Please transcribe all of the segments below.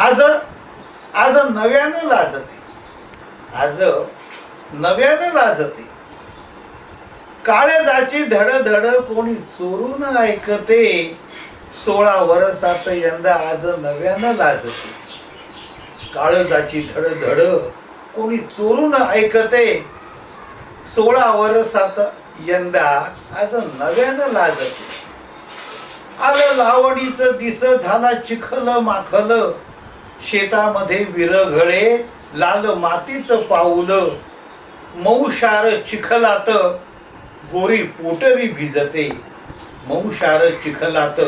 आज आज नव्यानं लाजते. आज नव्यानं लाजते. काळजाची धड धड कोणी चोरून ऐकते. सोळा वर्षात यंदा आज नव्यानं लाजते. काळजाची धड धड कोणी चोरून ऐकते. सोळा वर्षात यंदा आज नव्यानं लाजते. आलं लावणीचं दिस झाला चिखल माखल. शेतामध्ये विरघळे लाल मातीचं पाऊल मऊशार चिखलात गोरी पोटरी भिजते. मऊशार चिखलात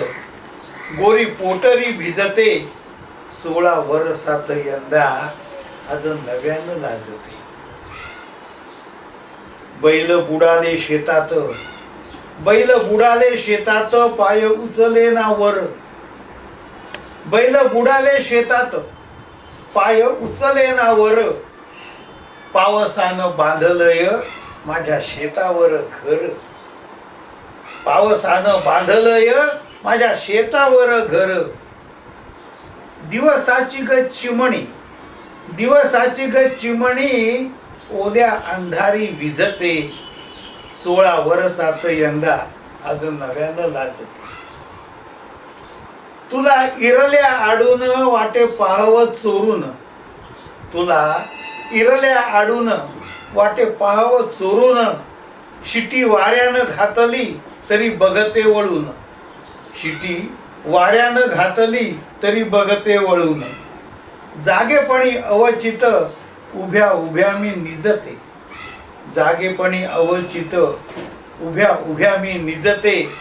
गोरी पोटरी भिजते. सोळा वर्षात यंदा आज नव्यानं लाजते. बैल बुडाले शेतात. बैल बुडाले शेतात पाय उचले ना वर बैल बुडाले शेतात पाय उचले ना वर पावसानं बांधलय माझ्या शेतावर घर. पावसानं बांधलय माझ्या शेतावर घर. दिवसाची ग चिमणी दिवसाची ग चिमणी ओल्या अंधारी विजते. सोळा वर्षात यंदा अजून नव्यानं लाजते. तुला इरल्या आडून वाटे पाहावं चोरून. तुला इरल्या आडून वाटे पाहावं चोरून. शिटी वाऱ्यानं घातली तरी बघते वळून. शिटी वाऱ्यानं घातली तरी बघते वळून. जागेपणी अवचित उभ्या उभ्या मी निजते. जागेपणी अवचित उभ्या उभ्या मी निजते.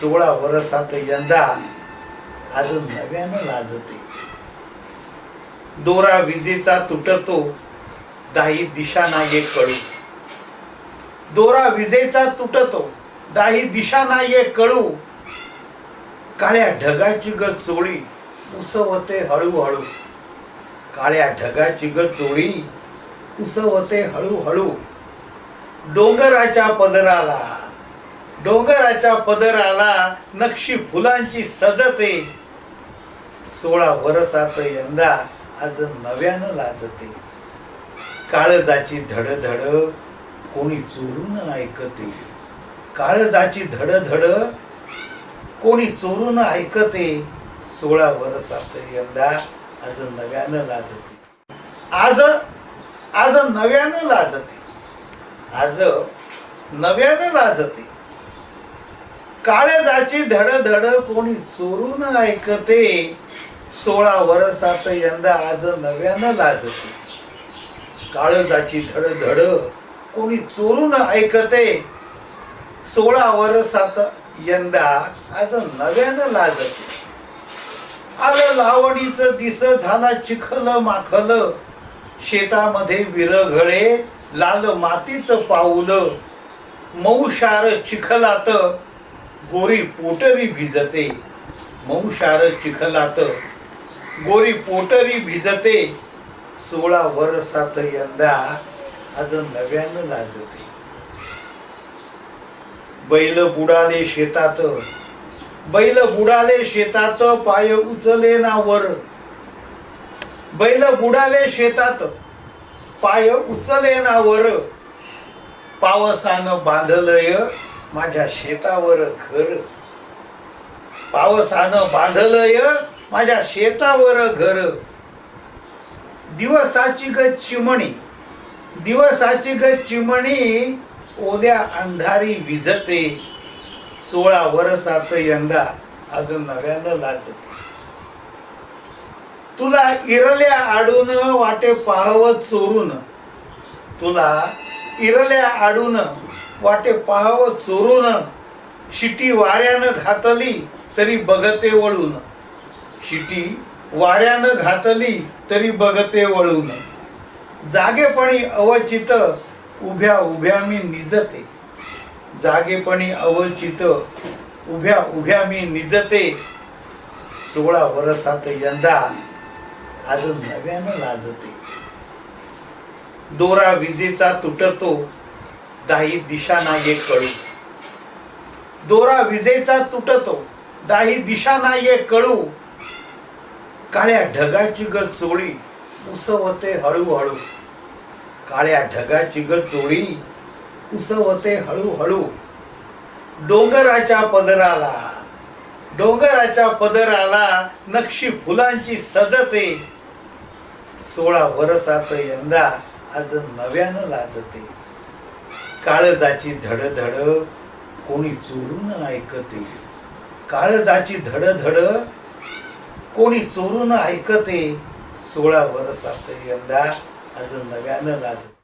सोळा वर्षात यंदा आज नव्यानं लाजते. दोरा विजेचा तुटतो दाही दिशा नाये कळू. दोरा विजेचा तुटतो दाही दिशा नाये कळू. काळ्या ढगाची ग चोळी उसवते हळूहळू. काळ्या ढगाची ग चोळी उसवते हळूहळू. डोंगराच्या पदराला डोंगराच्या पदराला नक्षी फुलांची सजते. सोळा वरसात यंदा आज नव्यानं लाजते. काळजाची धडधड कोणी चोरून ऐकते. काळजाची धडधड कोणी चोरून ऐकते. सोळा वरसात यंदा आज नव्यानं लाजते. आज आज नव्यानं लाजते. आज नव्यानं लाजते. काळजाची धडधड कोणी चोरून ऐकते. सोळा वर्षात यंदा आज नव्यानं लाजते. काळजाची धडधड कोणी चोरून ऐकते. सोळा वर्षात यंदा आज नव्यानं लाजते. आलं लावणीचं दिस झाला चिखल माखल. शेतामध्ये विरघळे लाल मातीचं पाऊल. मऊशार चिखलात गोरी पोटरी भिजते मऊशार चिखलात. गोरी पोटरी भिजते सोळा वर्षात यंदा आज नव्यानं लाजते. बैल बुडाले शेतात बैल बुडाले शेतात पाय उचले ना वर बैल बुडाले शेतात पाय उचले ना वर पावसानं बांधलय माझ्या शेतावर घर. पावसानं बांधलय माझ्या शेतावर घर. दिवसाची ग चिमणी. दिवसाची ग चिमणी ओल्या अंधारी विजते. सोळा वर्षात यंदा अजून नव्यानं लाजते. तुला इरल्या आडून वाटे पाहावं चोरून. तुला इरल्या आडून वाटे पाहावं चोरून शिटी वाऱ्यानं घातली तरी बघते वळून. शिटी वाऱ्यानं घातली तरी बघते वळून. जागेपणी अवचित उभ्या उभ्या मी निजते. जागेपणी अवचित उभ्या उभ्या मी निजते. सोळा वर्षात यंदा आज नव्यानं लाजते. दोरा विजेचा तुटतो दाही दिशा नाये कळू. दोरा विजेचा तुटतो दाही दिशा नाये कळू. काळ्या ढगाची ग चोळी उसवते हळूहळू. काळ्या ढगाची ग चोळी उसवते हळूहळू. डोंगराच्या पदराला डोंगराच्या पदराला नक्षी फुलांची सजते. सोळा वरसात यंदा आज नव्यानं लाजते. काळजाची धडधड कोणी चोरून ऐकते. काळजाची धडधड कोणी चोरून ऐकते. सोळा वर्षात यंदा आज नव्यानं लाजते.